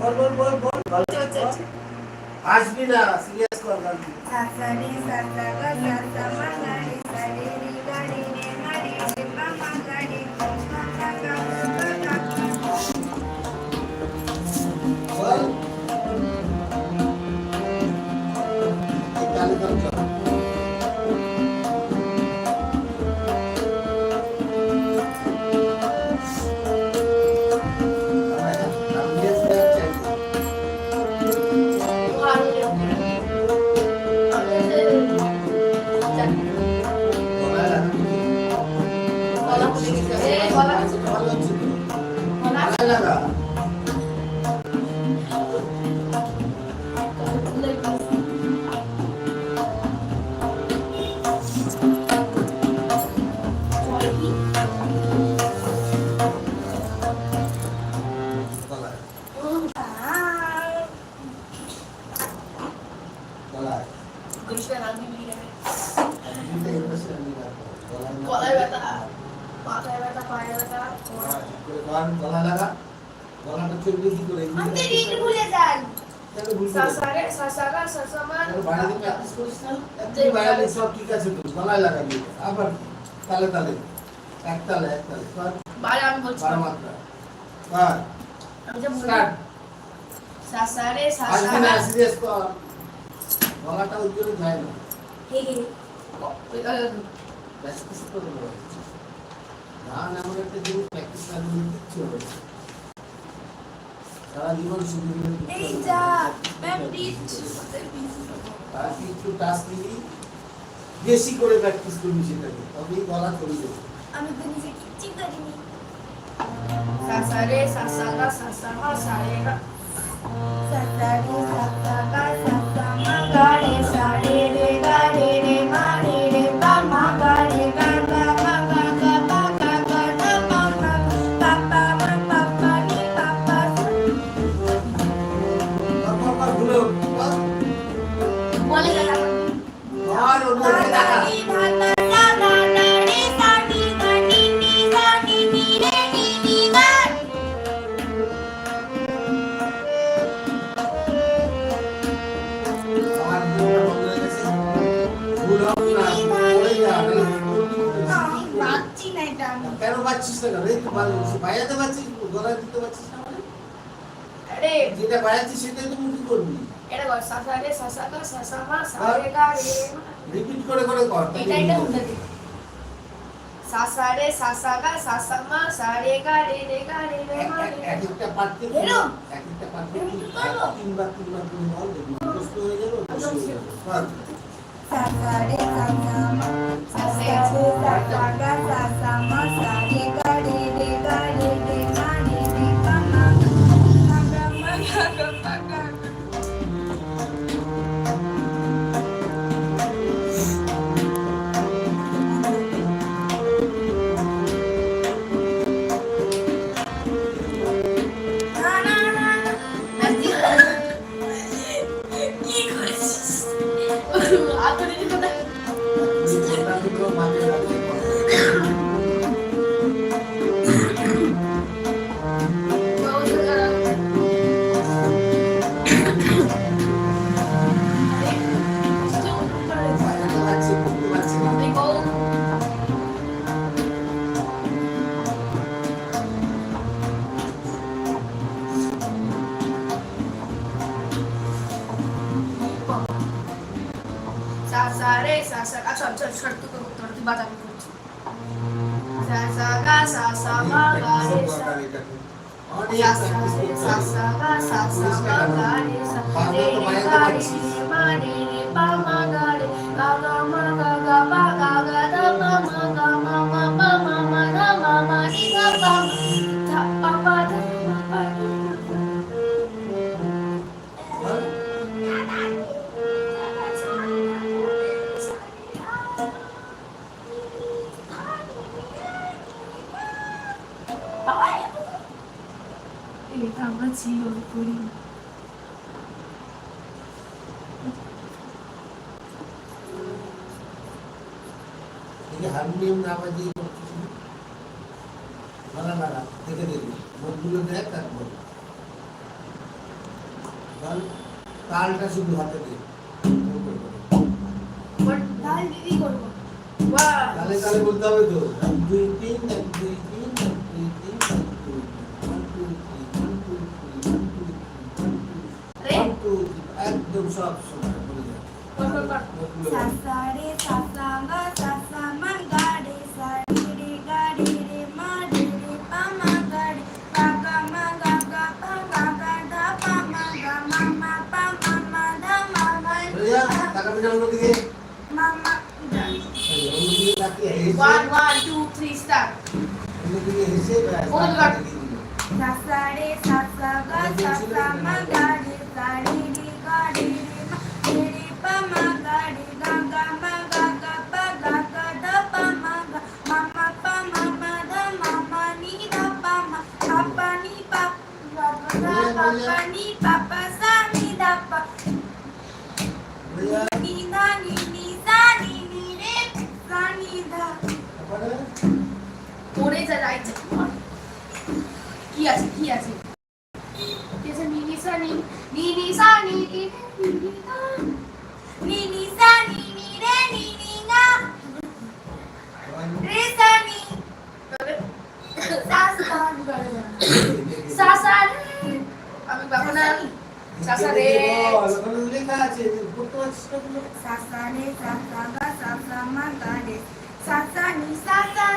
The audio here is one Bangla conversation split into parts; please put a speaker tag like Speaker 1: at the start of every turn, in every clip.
Speaker 1: বল বল বল বল বল। আসবি না সিরিয়াস কর গানটি
Speaker 2: সা সা রে সা সা গা সা সা মা গা রে সা রে রে গা রে রে মা রে রে মা মা গা রে মা মা গা গা গা গা গা।
Speaker 1: বল তালে তালে গলায় লাগা।
Speaker 3: মাথায় ব্যথা পায়ে ব্যথা
Speaker 1: গলা লাগা গলাটা চলবে কি করে
Speaker 2: আমি রিং ভুলে যাই?
Speaker 3: সাসারে সাসাগা সাসামা
Speaker 1: বাইরে প্র্যাকটিস করিস না তুই বাইরে সব ঠিক আছে তো গলায় লাগাবি আবার তালে তালে এক তালে এক তালে
Speaker 3: বাইরে আমি বলছি
Speaker 1: বারো মাত্রা কর
Speaker 3: আমি যে
Speaker 1: স্টার্ট
Speaker 3: সাসারে সাসাগা
Speaker 1: সিরিয়াস কর গলাটা ওই যায় না। প্র্যাকটিস। গান এমন একটা জিনিস প্র্যাকটিস না করলে কিচ্ছু হবে সারা জীবন শুধু আর কিছু টাস্ক নিবি বেশি করে প্র্যাকটিস করবি সেটাকে। তবেই গলা চলে যাবে।
Speaker 2: আমি তো নিজে কিচ্ছু করিনি।
Speaker 3: সাসারে সাসাগা সাসামা সারেগা
Speaker 2: সা সা
Speaker 1: কেন পাচ্ছিস না? এই তো পারছিস, গলায় দিতে পারছিস না মানে? যেটা বাজাচ্ছিস সেটাই তো মুখে করবি রিপিট করে করে কর
Speaker 3: সাসারে সাসাগা সাসামা সারেগা রে রে গা রে রে
Speaker 1: এক- একটা পাঠকে
Speaker 2: এরম?
Speaker 1: এক একটা পাঠকে
Speaker 2: এরম কি করব?
Speaker 1: তিনবার তিনবার করে বল মুখস্থ হয়ে যাবে অভ্যাস হয়ে
Speaker 3: সাসাগা ছিল করি
Speaker 1: হারমোনিয়াম না বাজিয়ে লাগা দেখে দেখবি নোটগুলো দেখ তারপর। তালটা শুধু হাতে দে। বলতে হবে তো। তিন এক দুই
Speaker 3: सारे सासा मा
Speaker 1: सासा मा गाड़े
Speaker 3: सारे
Speaker 1: रे
Speaker 3: गाड़े
Speaker 1: रे मा
Speaker 2: रे रे पा मा गाड़े पा का मा गा गा पा गा गा धा पा मा गा मा मा पा मा मा धा मा मा भैया ताका बिना उन्नति के मामा one one two three star उन्नति के हिस्से बोल गट सासा रे सासा ni sa sa
Speaker 3: সা সা রে আমি বাবা না। সা সা রে।
Speaker 1: বল, ওখানে লেখা আছে পড়তে পারছিস
Speaker 2: sama-sama kades sasa ni sasa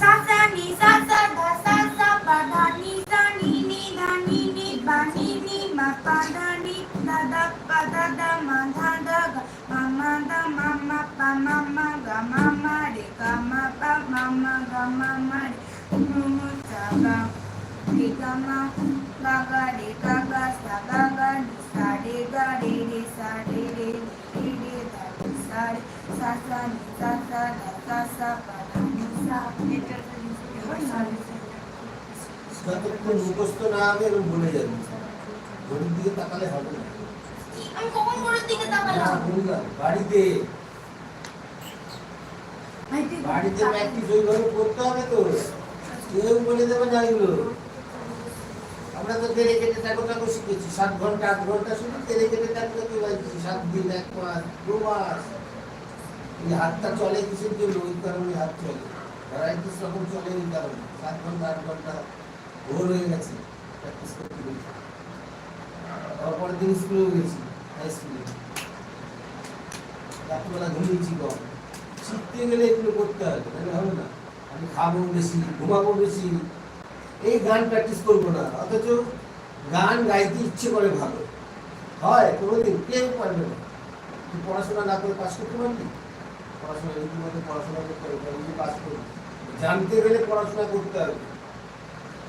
Speaker 2: sasa ni sasa da sasa pada ni sa ni ni da ni ni ba ni ni ma pada ni da da pada da ma da da ga mama da mama pa mama ga mama de ga ma pa mama ga mama de. Mu ta ga de ga ma ga ga de ga ga sa ga ga ni sa re ga re re sa re re re re da ni sa re sa sa ni sa sa da sa sa pa da ni sa
Speaker 1: যতক্ষণ মুখস্থ না হবে এরকম ভুলে যাবি ঘড়ির দিকে তাকালে হবে না
Speaker 2: আমি কখন ঘরের দিকে
Speaker 1: না,
Speaker 2: তাকালাম
Speaker 1: বললাম, বাড়িতে বাড়িতে প্র্যাকটিস ওইভাবে করতে হবে তো কেউ বলে দেবে না এগুলো আমরা তো তেরে কেটে টাকো টাকো শিখেছি। সাত ঘণ্টা, আট ঘণ্টা শুধু তেরে কেটে টাকো টাকো বাজছি সাত দিন, এক মাস, দু মাস। হাতটা চলে কিসের জন্য? ওই কারণে হাত চলে। ভ্যারাইটিস রকম চলে ওই কারণে সাত ঘণ্টা, আট ঘণ্টা ভোর হয়ে গেছে। প্র্যাকটিস করতে করতে তারপর পরের দিন স্কুলেও গেছি হাই স্কুলে রাত্রিবেলা ঘুমিয়েছি কম শিখতে গেলে এগুলো করতে হবে, তাহলে হবে না। আমি খাব বেশি, ঘুমাবো বেশি। এই গান প্র্যাকটিস করব না, অথচ গান গাইতে ইচ্ছে করে ভালো। হয়, কোনোদিন কেউ পারবে না। তুই পড়াশোনা না করে পাশ করতে পারবি? পড়াশোনা রীতিমতো পড়াশোনা করতে হবে তবে পাস করবি। জানতে গেলে পড়াশোনা করতে হবে।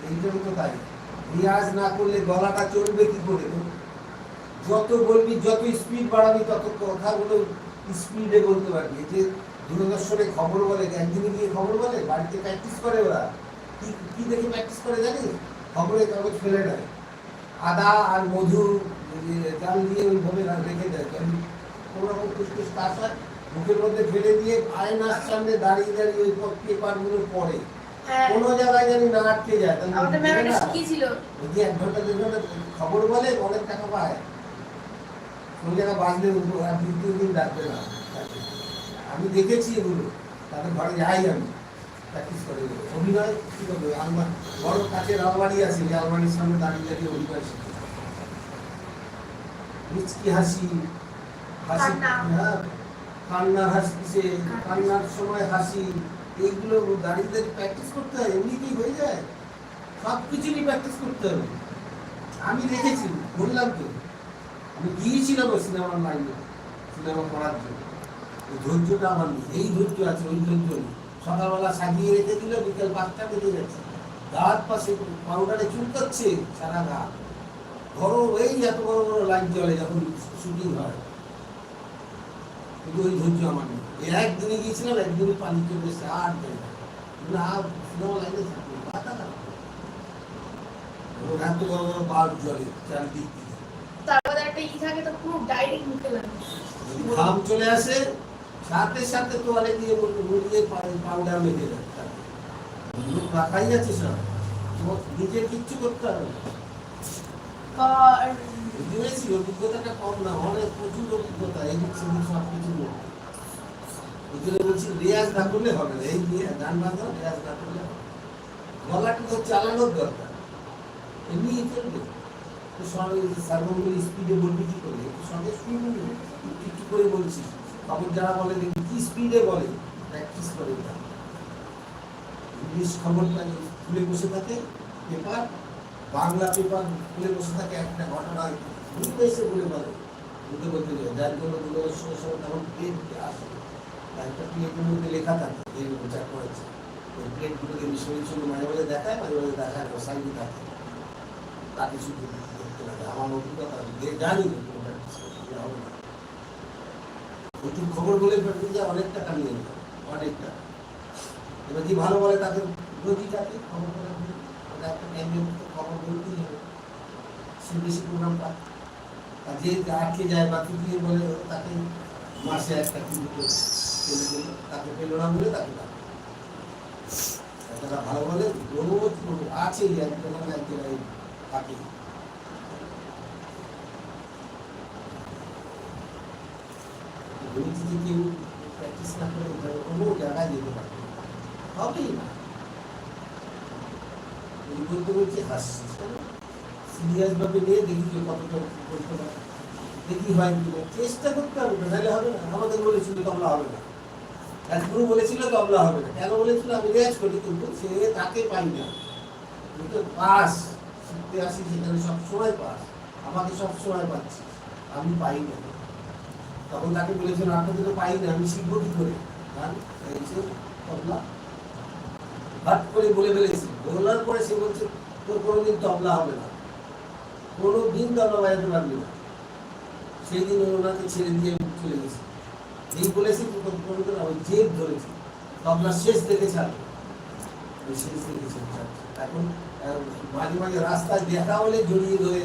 Speaker 1: এইটাও তো তাই। রিয়াজ না করলে গলাটা চলবে কি করে যত বলবি, যত স্পিড বাড়াবি, তত কথাগুলো স্পিডে বলতে পারবি। যে দূরদর্শনে খবর বলে একদিনে গিয়ে খবর বলে, বাড়িতে প্র্যাকটিস করে ওরা। কি কি দেখে প্র্যাকটিস করে জানিস? খবরের কাগজ ফেলে দেয়। আদা আর মধু জাল দিয়ে ওইভাবে রেখে দেয় কোনো? রকম ফুসফুস কাজ হয়? মুখের মধ্যে ফেলে দিয়ে আয়নার সামনে দাঁড়িয়ে দাঁড়িয়ে ওই পেপারগুলো পড়ে
Speaker 3: হ্যাঁ।
Speaker 1: কোনো জায়গায় জানি না আটকে যায়। তাহলে
Speaker 3: আমাদের ম্যাম
Speaker 1: দেবে
Speaker 3: এটা
Speaker 1: না।
Speaker 3: শিখিয়েছিল
Speaker 1: ওই যে এক ঘণ্টা ঘণ্টা খবর বলে অনেক টাকা পায়। কোন জায়গায় বাঁচলে দুই তিন দিন ডাকবে না। আমি দেখেছি এগুলো। তাদের ঘরে যাই আমি। প্র্যাকটিস করে। অভিনয় কি করবে আলমা বড় কাছের আলমারি আছে যে আলমারির সামনে দাঁড়িয়ে দাঁড়িয়ে অভিনয় শিখে। মিচকি হাসি হাসি হ্যাঁ কান্নার সময় হাসি এইগুলো দাঁড়িয়ে দাঁড়িয়ে প্র্যাকটিস করতে হয় এমনি কি হয়ে যায়। সব কিছুরই প্র্যাকটিস করতে হবে। আমি দেখেছি বললাম তো আমি গিয়েছিলাম সিনেমার লাইনে সিনেমা পড়ার জন্য। ধৈর্যটা আমার নেই এই ধৈর্য আছে ওই ধৈর্য নেই। সকালবেলা সাজিয়ে রেখে দিল বিকেল পাঁচটা বেজে যাচ্ছে গাছ পাশে পাউডারে চুলকাচ্ছে সারা গা গরম এই এত বড় বড় লাইট জ্বলে যখন শুটিং হয়। কিন্তু ওই ধৈর্য আমার নেই। একদিনে গিয়েছিলাম একদিনে পানি চলে এসছে সিনেমা লাইনে এত বড় বড় বাল্ব জ্বলে চারদিক
Speaker 3: তারপরে একটা ই থাকে তো পুরো ডাইরেক্ট মুখে লাগে।
Speaker 1: যদি ঘাম চলে আসে সাথে সাথে তোয়ালে দিয়ে মুড়িয়ে পা- পাউডার মেখে তাকে। লোক রাখাই আছে সব। নিজে কিচ্ছু করতে হবে বুঝেছি অভিজ্ঞতাটা কম না অনেক প্রচুর অভিজ্ঞতা সেদিক সব কিছু ওই জন্য বলছি রেয়াজ না করলে হবে না এই দিয়ে গান বাজাও রেয়াজ না করলে হবে চালানোর দরকার। এমনি চলবে। তো সঙ্গে স্পিডে বলবি কি করে? সঙ্গে শুনবি। একটু করে বলছি খবর যারা বলে দেখবি কি স্পিডে বলে প্র্যাকটিস করে ইংলিশ খবরটা খুলে বসে থাকে পেপার বাংলা পেপার খুলে বসে থাকে, একটা ঘটনা বুঝতে এসে বলে বলে। বলতে যায় যার জন্য দূরদর্শনের সময় তখন আসে। একটা প্লেটের মধ্যে লেখা থাকে করেছে। ওই প্লেটগুলোকে মাঝে মাঝে দেখায়, মাঝে মাঝে দেখায় না থাকে। তাকে শুধু দেখতে লাগে। আমার অভিজ্ঞতা জানি হবে না। প্রচুর খবর বলে যায় অনেক টাকা নিয়ে নেয় অনেকটা এবার যে ভালো বলে তাকে রোজই ডাকে খবর বলে একটা খবর বলতেই হবে। সে বেশি প্রোগ্রাম আর যে আটকে যায় বা তৃতীয় বলে, তাকে মাসে একটা কিন্তু তাকে পেল না বলে তাকে যারা ভালো বলে রোজ আছে না একজন এই থাকে কেউ প্র্যাকটিস না করে হবেই না নিয়ে দেখি কতটা দেখি হয় চেষ্টা করতে হবে না হবে আমাদের তবলা হবে না তবলা হবে না কেন আমি কিন্তু সে পাই না পাস আসি পাস আমাকে সব সময় পাচ্ছি আমি পাই না। তখন তাকে বলেছিল আপনাকে তো পাই না আমি শিখব কি করে গান তবলা করে বলে ফেলেছি। বলার পরে সে বলছে, তোর কোনোদিন তবলা হবে না। কোনো দিন তবলা বাজাতে পারবি না। সেই দিন ওনাকে ছেড়ে দিয়ে চলে গেছে। এই বলেছি কোনোদিন ওই জেদ ধরেছি। তবলা শেষ দেখে ছাড়বে শেষ দেখে ছেড়ে ছাড়ছে। এখন মাঝে মাঝে রাস্তায় দেখা হলে জড়িয়ে ধরে